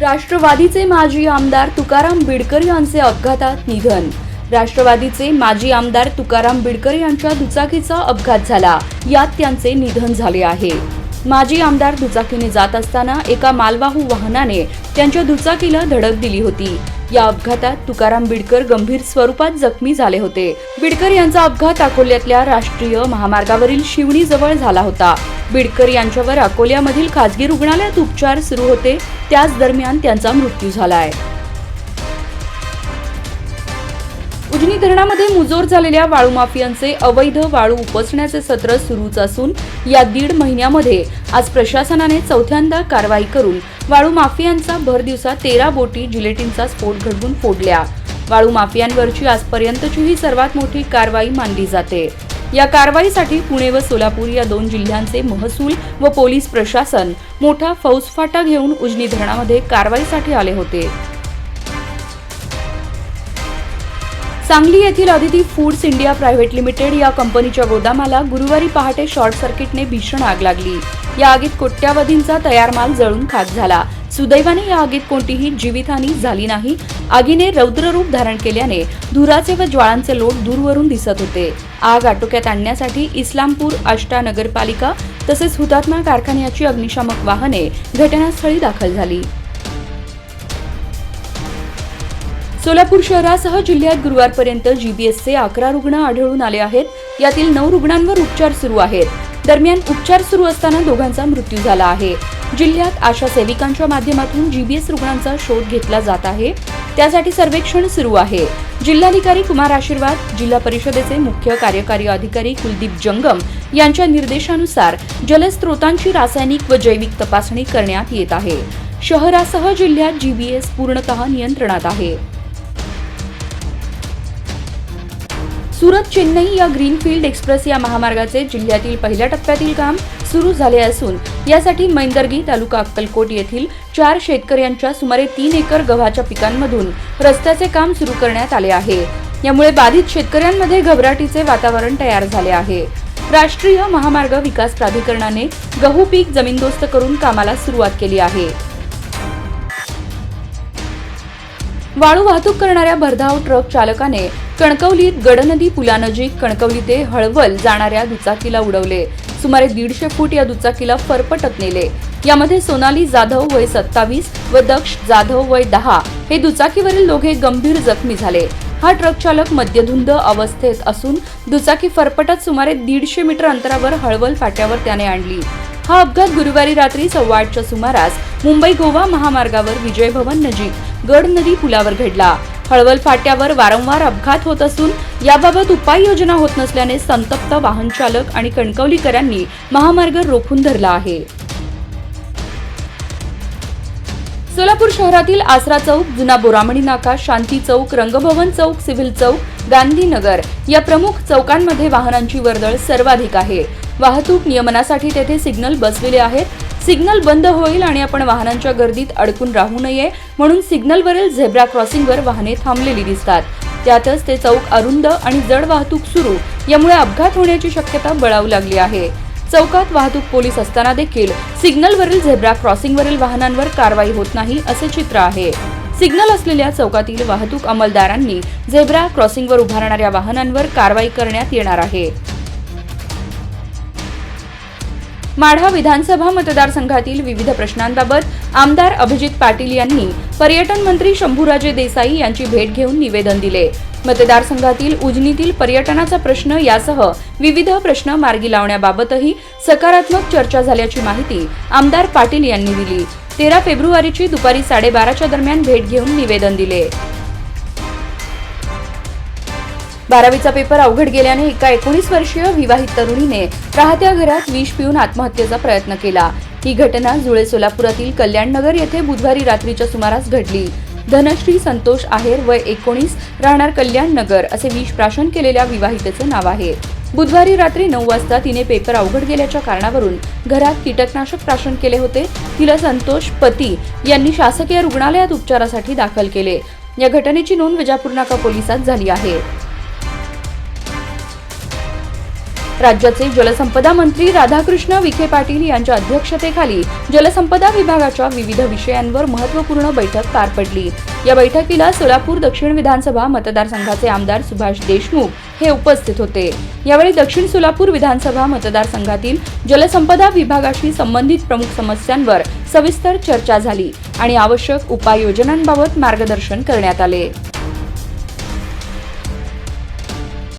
राष्ट्रवादीचे माजी आमदार तुकाराम बिडकर यांचे अपघातात निधन. राष्ट्रवादीचे माजी आमदार तुकाराम बिडकर यांच्या दुचाकीचा अपघात झाला. यात त्यांचे निधन झाले आहे. माजी आमदार दुचाकीने जात असताना एका मालवाहू वाहनाने त्यांच्या दुचाकीला धडक दिली होती. या अपघातात तुकाराम बिडकर गंभीर स्वरूपात जखमी झाले होते. बिडकर यांचा अपघात अकोल्यातल्या राष्ट्रीय महामार्गावरील शिवणी जवळ झाला होता. बिडकर यांच्यावर अकोल्यामधील खासगी रुग्णालयात उपचार सुरू होते. त्याच दरम्यान त्यांचा मृत्यू झाला आहे उजनी धरणामध्ये मुजोर झालेल्या वाळू माफियांचे अवैध वाळू उपसण्याचे सत्र सुरूच असून या दीड महिन्यामध्ये आज प्रशासनाने चौथ्यांदा कारवाई करून वाळू माफियांचा भर दिवसा तेरा बोटी जिलेटिनचा स्फोट घडवून फोडल्या. वाळू माफियांवरची आजपर्यंतची ही सर्वात मोठी कारवाई मानली जाते. या कारवाईसाठी पुणे व सोलापूर या दोन जिल्ह्यांचे महसूल व पोलीस प्रशासन मोठा फौजफाटा घेऊन उजनी धरणामध्ये कारवाईसाठी आले होते. सांगली येथील Aditi foods India private limited या कंपनीच्या गोदामाला गुरुवारी पहाटे शॉर्ट सर्किटने भीषण आग लागली. या आगीत कोट्यावधींचा तयार माल जळून खाक झाला. सुदैवाने या आगीत कोणतीही जीवितहानी झाली नाही. आगीने रौद्र रूप धारण केल्याने धुराचे व ज्वाळांचे लोट दूरवरून दिसत होते. आग आटोक्यात आणण्यासाठी इस्लामपूर आष्टा नगरपालिका तसेच हुतात्मा कारखान्याची अग्निशामक वाहने घटनास्थळी दाखल झाली. सोलापूर शहरासह जिल्ह्यात गुरुवारपर्यंत जीबीएसचे अकरा रुग्ण आढळून आले आहेत. यातील नऊ रुग्णांवर उपचार सुरू आहेत. दरम्यान उपचार सुरू असताना दोघांचा मृत्यू झाला आहे. जिल्ह्यात आशा सेविकांच्या माध्यमातून जीबीएस रुग्णांचा शोध घेतला जात आहे. त्यासाठी सर्वेक्षण सुरू आहे. जिल्हाधिकारी कुमार आशीर्वाद जिल्हा परिषदेचे मुख्य कार्यकारी अधिकारी कुलदीप जंगम यांच्या निर्देशानुसार जलस्रोतांची रासायनिक व जैविक तपासणी करण्यात येत आहे. शहरासह जिल्ह्यात जीबीएस पूर्णतः नियंत्रणात आहे. सुरत चेन्नई या ग्रीनफील्ड एक्सप्रेस या महामार्गाचे जिल्ह्यातील पहिल्या टप्प्यातील काम सुरू झाले असून यासाठी मैंदर्गी तालुका अक्कलकोट येथील चार शेतकऱ्यांच्या सुमारे तीन एकर गव्हाच्या पिकांमधून रस्त्याचे काम सुरू करण्यात आले आहे. यामुळे बाधित शेतकऱ्यांमध्ये घबराटीचे वातावरण तयार झाले आहे. राष्ट्रीय महामार्ग विकास प्राधिकरणाने गहू पीक जमीनदोस्त करून कामाला सुरुवात केली आहे. वाळू वाहतूक करणाऱ्या भरधाव ट्रक चालकाने कणकवलीत गडनदी पुलानजीक कणकवली ते हळवल जाणाऱ्या दुचाकीला उडवले. सुमारे दीडशे फूट या दुचाकीला फरफटत नेले. यामध्ये सोनाली जाधव वय सत्तावीस व दक्ष जाधव वय दहा हे दुचाकीवरील दोघे गंभीर जखमी झाले. हा ट्रक चालक मद्यधुंद अवस्थेत असून दुचाकी फरफटत सुमारे दीडशे मीटर अंतरावर हळवल फाट्यावर त्याने आणली. हा अपघात गुरुवारी रात्री सव्वा आठच्या सुमारास मुंबई गोवा महामार्गावर विजय भवन नजीक गड नदी पुलावर घडला. हळवल फाट्यावर वारंवार अपघात होत असून याबाबत उपाययोजना होत नसल्याने संतप्त वाहन चालक आणि कणकवलीकरांनी महामार्ग रोखून धरला आहे. सोलापूर शहरातील आसरा चौक जुना बोरामणी नाका शांती चौक रंगभवन चौक सिव्हिल चौक गांधीनगर या प्रमुख चौकांमध्ये वाहनांची वर्दळ सर्वाधिक आहे. वाहतूक नियमनासाठी तेथे सिग्नल बसविले आहेत. सिग्नल बंद होईल आणि आपण वाहनांच्या गर्दीत अडकून राहू नये म्हणून सिग्नलवरील झेब्रा क्रॉसिंगवर वाहने थांबलेली दिसतात. त्यातच ते चौक अरुंद आणि जड वाहतूक सुरू. यामुळे अपघात होण्याची शक्यता बळावू लागली आहे. चौकात वाहतूक पोलीस असताना देखील सिग्नलवरील झेब्रा क्रॉसिंगवरील वाहनांवर कारवाई होत नाही असे चित्र आहे. सिग्नल असलेल्या चौकातील वाहतूक अंमलदारांनी झेब्रा क्रॉसिंगवर उभारणाऱ्या वाहनांवर कारवाई करण्यात येणार आहे. माढा विधानसभा मतदारसंघातील विविध प्रश्नांबाबत आमदार अभिजित पाटील यांनी पर्यटन मंत्री शंभूराजे देसाई यांची भेट घेऊन निवेदन दिले. मतदारसंघातील उजनीतील पर्यटनाचा प्रश्न यासह विविध प्रश्न मार्गी लावण्याबाबतही सकारात्मक चर्चा झाल्याची माहिती आमदार पाटील यांनी दिली. तेरा फेब्रुवारीची दुपारी साडेबाराच्या दरम्यान भेट घेऊन निवेदन दिले. बारावीचा पेपर अवघड गेल्याने एका एकोणीस वर्षीय विवाहित तरुणीने राहत्या घरात विष पिऊन आत्महत्येचा प्रयत्न केला. ही घटना जुळे सोलापुरातील कल्याणनगर येथे बुधवारी रात्रीच्या सुमारास घडली. धनश्री संतोष आहेर वय एकोणीस राहणार कल्याण नगर असे विष प्राशन केलेल्या विवाहितेचे नाव आहे. बुधवारी रात्री नऊ वाजता तिने पेपर अवघड गेल्याच्या कारणावरून घरात कीटकनाशक प्राशन केले होते. तिला संतोष पती यांनी शासकीय रुग्णालयात उपचारासाठी दाखल केले. या घटनेची नोंद विजापूर नाका पोलिसात झाली आहे. राज्याचे जलसंपदा मंत्री राधाकृष्ण विखे पाटील यांच्या अध्यक्षतेखाली जलसंपदा विभागाच्या विविध विषयांवर महत्त्वपूर्ण बैठक पार पडली. या बैठकीला सोलापूर दक्षिण विधानसभा मतदारसंघाचे आमदार सुभाष देशमुख हे उपस्थित होते. यावेळी दक्षिण सोलापूर विधानसभा मतदारसंघातील जलसंपदा विभागाशी संबंधित प्रमुख समस्यांवर सविस्तर चर्चा झाली आणि आवश्यक उपाययोजनांबाबत मार्गदर्शन करण्यात आले.